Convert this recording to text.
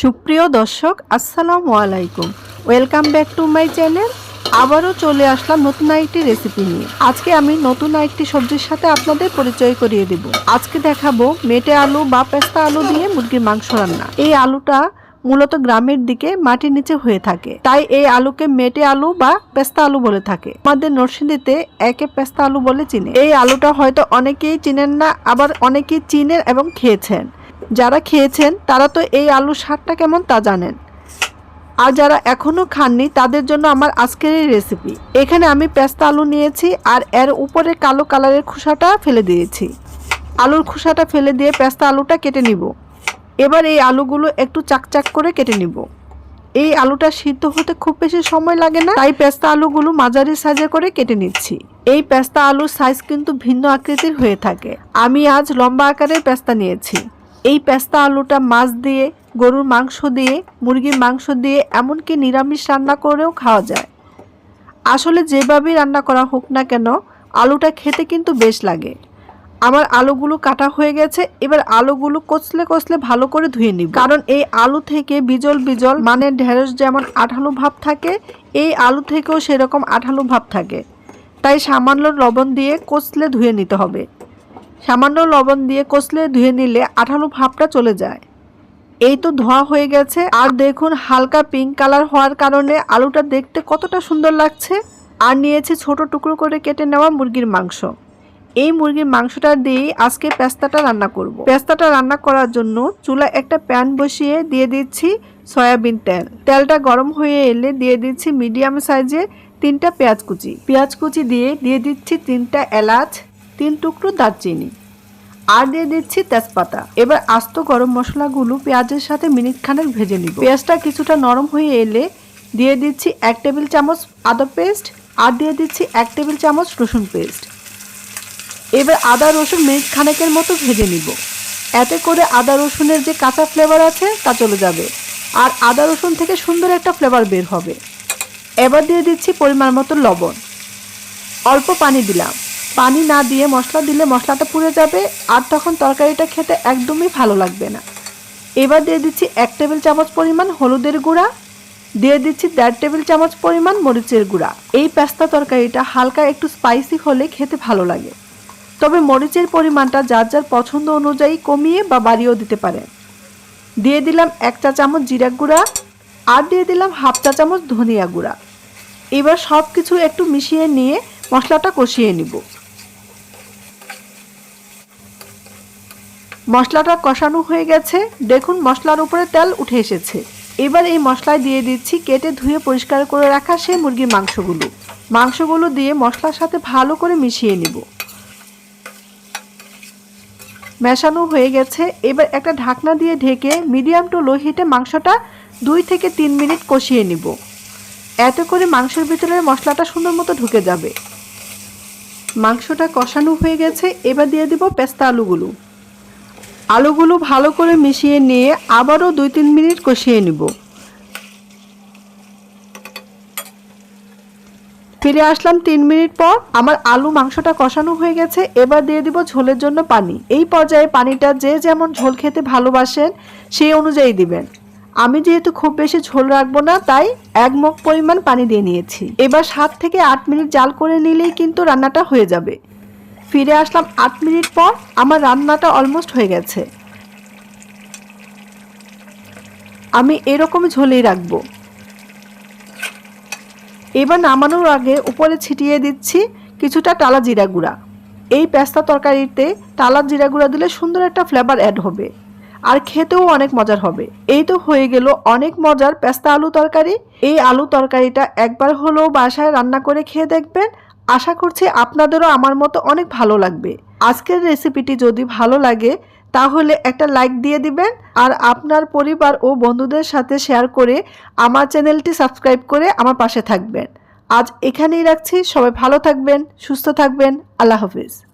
সুপ্রিয় দর্শক, আসসালামু আলাইকুম। Welcome back to my channel আবারও চলে আসলাম নতুন একটি রেসিপি নিয়ে। আজকে আমি নতুন একটি সবজির সাথে আপনাদের পরিচয় করিয়ে দেব। আজকে দেখাবো মেটে আলু বা পেস্তা আলু দিয়ে মুরগির মাংস রান্না। এই আলুটা মূলত গ্রামের দিকে মাটির নিচে হয়ে থাকে। তাই এই আলুকে মেটে আলু বা পেস্তা আলু বলে থাকে। আমাদের নরসিংদীতে একে পেস্তা আলু বলে চিনে। এই আলুটা হয়তো অনেকেই চিনেন না, আবার অনেকেই চিনেন এবং খেয়েছেন। যারা খেয়েছেন, তারা তো এই আলুর স্বাদটা কেমন তা জানেন। আর যারা এখনও খাননি, তাদের জন্য আমার আজকের এই রেসিপি এখানে আমি পেস্তা আলু নিয়েছি আর এর উপরে কালো কালারের খোসাটা ফেলে দিয়েছি। আলুর খোসাটা ফেলে দিয়ে পেস্তা আলুটা কেটে নিব। এবার এই আলুগুলো একটু চাকচাক করে কেটে নিব। এই আলুটা সিদ্ধ হতে খুব বেশি সময় লাগে না, তাই পেস্তা আলুগুলো মাঝারি সাইজে করে কেটে নিচ্ছি। এই পেস্তা আলুর সাইজ কিন্তু ভিন্ন আকৃতির হয়ে থাকে। আমি আজ লম্বা আকারের পেস্তা নিয়েছি। এই পেস্তা আলুটা মাছ দিয়ে, গরুর মাংস দিয়ে, মুরগির মাংস দিয়ে, এমনকি নিরামিষ রান্না করেও খাওয়া যায়। আসলে যেভাবেই রান্না করা হোক না কেন, আলুটা খেতে কিন্তু বেশ লাগে। আমার আলুগুলো কাটা হয়ে গেছে, এবার আলুগুলো কচলে কচলে ভালো করে ধুয়ে নিব। কারণ এই আলু থেকে বিজল বিজল মানে ঢেঁড়স যেমন আঠালো ভাব থাকে, এই আলু থেকেও সেরকম আঠালো ভাব থাকে। তাই সামান্য লবণ দিয়ে কচলে ধুয়ে নিতে হবে। সামান্য লবণ দিয়ে কষলে, ধুয়ে নিলে আঠালো ভাবটা চলে যায়। এই তো ধোয়া হয়ে গেছে। আর দেখুন, হালকা পিঙ্ক কালার হওয়ার কারণে আলুটা দেখতে কতটা সুন্দর লাগছে। আর নিয়েছি ছোট টুকরো করে কেটে নেওয়া মুরগির মাংস। এই মুরগির মাংসটা দিয়েই আজকে পেস্তাটা রান্না করব। পেস্তাটা রান্না করার জন্য চুলা একটা প্যান বসিয়ে দিয়ে দিচ্ছি সয়াবিন তেল। তেলটা গরম হয়ে এলে দিয়ে দিচ্ছি মিডিয়াম সাইজে তিনটা পেঁয়াজ কুচি। পেঁয়াজ কুচি দিয়ে দিয়ে দিচ্ছি তিনটা এলাচ তিন টুকরো দারচিনি। আর দিয়ে দিচ্ছি তেজপাতা। এবার আস্ত গরম মশলাগুলো পেঁয়াজের সাথে মিনিট খানেক ভেজে নিব। পেঁয়াজটা কিছুটা নরম হয়ে এলে দিয়ে দিচ্ছি এক টেবিল চামচ আদা পেস্ট আর দিয়ে দিচ্ছি এক টেবিল চামচ রসুন পেস্ট। এবার আদা রসুন মিনিট খানেকের মতো ভেজে নিব। এতে করে আদা রসুনের যে কাঁচা ফ্লেভার আছে তা চলে যাবে। আর আদা রসুন থেকে সুন্দর একটা ফ্লেভার বের হবে। এবার দিয়ে দিচ্ছি পরিমাণ মতো লবণ। অল্প পানি দিলাম। পানি না দিয়ে মশলা দিলে মশলাটা পুড়ে যাবে আর তখন তরকারিটা খেতে একদমই ভালো লাগবে না। এবার দিয়ে দিচ্ছি এক টেবিল চামচ পরিমাণ হলুদের গুঁড়া, দিয়ে দিচ্ছি দেড় টেবিল চামচ পরিমাণ মরিচের গুঁড়া। এই পেস্তা তরকারিটা হালকা একটু স্পাইসি হলে খেতে ভালো লাগে। তবে মরিচের পরিমাণটা যার যার পছন্দ অনুযায়ী কমিয়ে বা বাড়িয়েও দিতে পারেন। দিয়ে দিলাম এক চা চামচ জিরা গুঁড়া আর দিয়ে দিলাম হাফ চা চামচ ধনিয়া গুঁড়া। এবার সব কিছু একটু মিশিয়ে নিয়ে মশলাটা কষিয়ে নিব। মশলাটা কষানো হয়ে গেছে। দেখুন মশলার উপরে তেল উঠে এসেছে। এবার এই মশলায় দিয়ে দিচ্ছি কেটে ধুয়ে পরিষ্কার করে রাখা সেই মুরগির মাংসগুলো। মাংসগুলো দিয়ে মশলার সাথে ভালো করে মিশিয়ে নিব। মেশানো হয়ে গেছে। এবার একটা ঢাকনা দিয়ে ঢেকে মিডিয়াম টু লো হিটে মাংসটা দুই থেকে তিন মিনিট কষিয়ে নিব। এত করে মাংসের ভিতরে মশলাটা সুন্দর মতো ঢুকে যাবে। মাংসটা কষানো হয়ে গেছে, এবার দিয়ে দিব পেস্তা আলুগুলো। আলুগুলো ভালো করে মিশিয়ে নিয়ে আবারও দুই তিন মিনিট কষিয়ে নিব। ফিরে আসলাম তিন মিনিট পর, আমার আলু মাংসটা কষানো হয়ে গেছে, এবার দিয়ে দিব ঝোলের জন্য পানি। এই পর্যায়ে পানিটা যে যেমন ঝোল খেতে ভালোবাসেন, সেই অনুযায়ী দিবেন। আমি যেহেতু খুব বেশি ঝোল রাখব না, তাই এক মগ পরিমাণ পানি দিয়ে নিয়েছি। এবার সাত থেকে আট মিনিট জাল করে নিলেই কিন্তু রান্নাটা হয়ে যাবে। ফিরে আসলাম আট মিনিট পর আমার রান্নাটা অলমোস্ট হয়ে গেছে। আমি এরকম ঝোলেই রাখব। এবার নামানোর আগে উপরে ছিটিয়ে দিচ্ছি কিছুটা টালা জিরা গুঁড়া। এই পেস্তা তরকারিতে টালা জিরা গুঁড়া দিলে সুন্দর একটা ফ্লেভার অ্যাড হবে। আর খেতেও অনেক মজার হবে। এই তো হয়ে গেল অনেক মজার পেস্তা আলু তরকারি। এই আলু তরকারিটা একবার হলেও বাসায় রান্না করে খেয়ে দেখবেন। আশা করছি আপনাদেরও আমার মতো অনেক ভালো লাগবে। আজকের রেসিপিটি যদি ভালো লাগে, তাহলে একটা লাইক দিয়ে দিবেন আর আপনার পরিবার ও বন্ধুদের সাথে শেয়ার করে আমার চ্যানেলটি সাবস্ক্রাইব করে আমার পাশে থাকবেন। আজ এখানেই রাখছি। সবাই ভালো থাকবেন, সুস্থ থাকবেন। আল্লাহ হাফিজ।